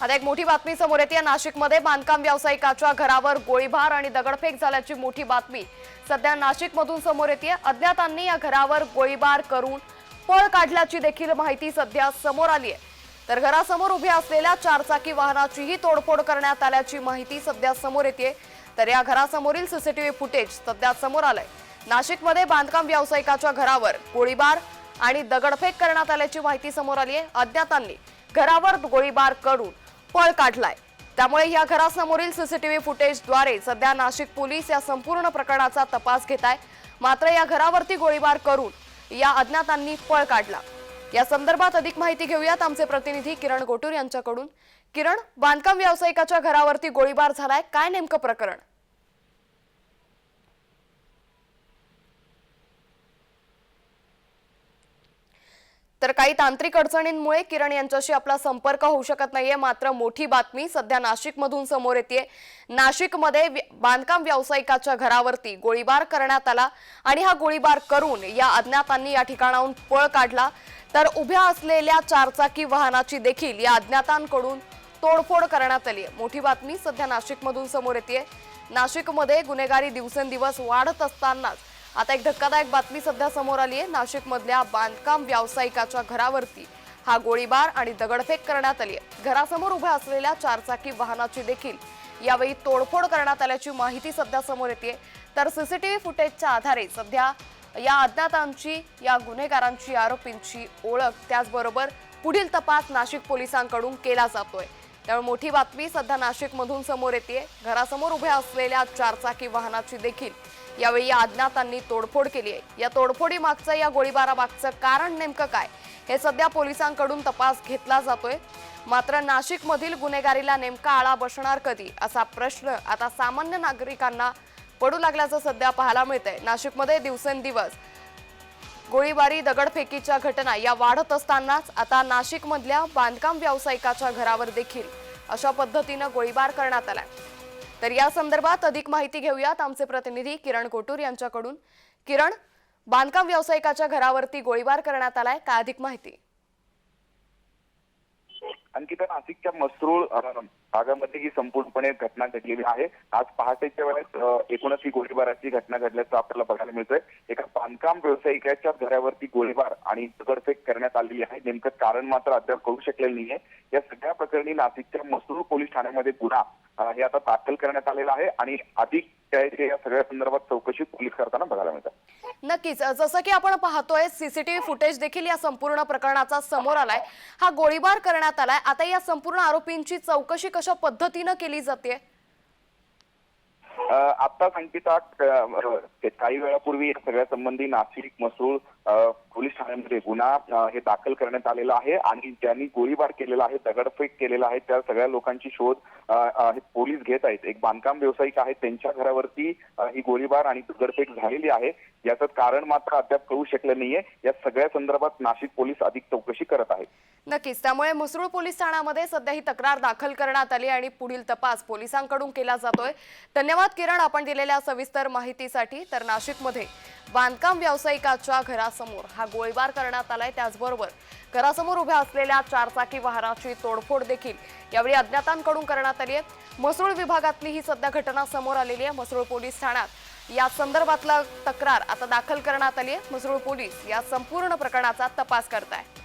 आता एक मोठी बातमी समोर येते. नाशिकमध्ये बांधकाम व्यावसायिकाच्या घरावर गोळीबार आणि दगडफेक झाल्याची मोठी बातमी सध्या नाशिकमधून समोर येते. अज्ञातांनी या घरावर गोळीबार करून पळ काढल्याची देखील माहिती सध्या समोर आली आहे. तर घरासमोर उभ्या असलेल्या चारचाकी वाहनाचीही तोडफोड करण्यात आल्याची माहिती सध्या समोर येते. तर या घरासमोरील सीसीटीव्ही फुटेज सध्या समोर आलंय. नाशिकमध्ये बांधकाम व्यावसायिकाच्या घरावर गोळीबार आणि दगडफेक करण्यात आल्याची माहिती समोर आली आहे. अज्ञातांनी घरावर गोळीबार करून पळ काढलाय. त्यामुळे या घरासमोरील सीसीटीव्ही फुटेजद्वारे सध्या नाशिक पोलीस या संपूर्ण प्रकरणाचा तपास घेत आहे मात्र या घरावरती गोळीबार करून या अज्ञातांनी पळ काढला. या संदर्भात अधिक माहिती घेऊयात आमचे प्रतिनिधी किरण गोटूर यांच्याकडून. किरण बांधकाम व्यावसायिकाच्या घरावरती गोळीबार झालाय. काय नेमकं प्रकरण? तर काही तांत्रिक अडचणींमुळे किरण यांच्याशी आपला संपर्क होऊ शकत नाहीये. मात्र मोठी बातमी सध्या नाशिकमधून समोर येते नाशिकमध्ये बांधकाम व्यावसायिकाच्या घरावरती गोळीबार करण्यात आला आणि हा गोळीबार करून या अज्ञातांनी या ठिकाणाहून पळ काढला. तर उभ्या असलेल्या चारचाकी वाहनाची देखील या अज्ञातांकडून तोडफोड करण्यात आली आहे मोठी बातमी सध्या नाशिकमधून समोर येते नाशिकमध्ये गुन्हेगारी दिवसेंदिवस वाढत असतानाच आता एक धक्कादायक बातमी सध्या समोर आली आहे नाशिकमधल्या बांधकाम व्यावसायिकाच्या घरावरती हा गोळीबार आणि दगडफेक करण्यात आली आहे घरासमोर उभ्या असलेल्या चारचाकी वाहनाची देखील यावेळी तोडफोड करण्यात आल्याची माहिती सध्या समोर येते तर सीसीटीव्ही फुटेजच्या आधारे सध्या या अज्ञातांची या गुन्हेगारांची आरोपींची ओळख त्याचबरोबर पुढील तपास नाशिक पोलिसांकडून केला जातोय. त्यामुळे मोठी बातमी सध्या नाशिकमधून समोर येते घरासमोर उभ्या असलेल्या चारचाकी वाहनाची देखील यावेळी या अज्ञातांनी तोडफोड केली आहे. या तोडफोडी मागचं या गोळीबारामागचं कारण नेमकं काय? हे सध्या पोलिसांकडून तपास घेतला जातोय. मात्र नाशिकमधील गुन्हेगारीला नेमका आळा बसणार कधी? असा प्रश्न आता सामान्य नागरिकांना पडू लागल्याचं सध्या पाहायला मिळतंय. नाशिकमध्ये दिवसेंदिवस गोळीबारी दगडफेकीच्या घटना या वाढत असतानाच आता नाशिकमधल्या बांधकाम व्यावसायिकाच्या घरावर देखील अशा पद्धतीनं गोळीबार करण्यात आलाय. तर या संदर्भात अधिक माहिती घेऊयात आमचे प्रतिनिधी किरण कोटूर यांच्याकडून. किरण बांधकाम व्यावसायिकाच्या घरावरती गोळीबार करण्यात आलाय. काय अधिक माहिती? अंकिता नाशिकच्या मसरूळ भागामध्ये ही संपूर्णपणे घटना घडलेली आहे. आज पहाटेच्या वेळेस एकूणच ही गोळीबाराची घटना घडल्याचं आपल्याला बघायला मिळतंय. एका बांधकाम व्यावसायिकाच्या घरावरती गोळीबार आणि दगडफेक करण्यात आलेली आहे. नेमकं कारण मात्र अद्याप कळू शकलेलं नाहीये. या सगळ्या प्रकरणी नाशिकच्या मसरूळ पोलीस ठाण्यामध्ये गुन्हा हे आता दाखल करण्यात आलेला आहे आणि अधिक या सगळ्या संदर्भात चौकशी पोलीस करताना बघायला मिळतात नक्कीच. जसं की आपण पाहतोय सीसीटीव्ही फुटेज देखील या संपूर्ण प्रकरणाचा समोर आलाय. हा गोळीबार करण्यात आलाय. आता या संपूर्ण आरोपींची चौकशी कशा पद्धतीनं केली जाते? आता ते काही वेळापूर्वी सगळ्या संबंधी नाशिक मसूळ पोलीस ठाण्यामध्ये गुन्हा हे दाखल करण्यात आलेला आहे आणि ज्यांनी गोळीबार केलेला आहे दगडफेक केलेला आहे. त्या सगळ्या लोकांची शोध हे पोलीस घेत आहेत. एक बांधकाम व्यावसायिक आहे. त्यांच्या घरावरती ही गोळीबार आणि दगडफेक झालेली आहे. याचं कारण मात्र अद्याप कळू शकलं नाहीये. या सगळ्या संदर्भात नाशिक पोलीस अधिक चौकशी करत आहेत. नक्कीच. त्यामुळे मुसरूळ पोलीस ठाण्यामध्ये सध्या ही तक्रार दाखल करण्यात आली आणि पुढील तपास पोलिसांकडून केला जातोय. धन्यवाद किरण आपण दिलेल्या सविस्तर माहितीसाठी. तर नाशिकमध्ये बांधकाम व्यावसायिकाच्या घरासमोर हा गोळीबार करण्यात आलाय. त्याचबरोबर घरासमोर उभ्या असलेल्या चारचाकी वाहनाची तोडफोड देखील यावेळी अज्ञातांकडून करण्यात आली आहे. मसरूळ विभागातली ही सध्या घटना समोर आलेली आहे. मसरूळ पोलीस ठाण्यात या संदर्भातला तक्रार आता दाखल करण्यात आली आहे. मसरूळ पोलीस या संपूर्ण प्रकरणाचा तपास करत आहे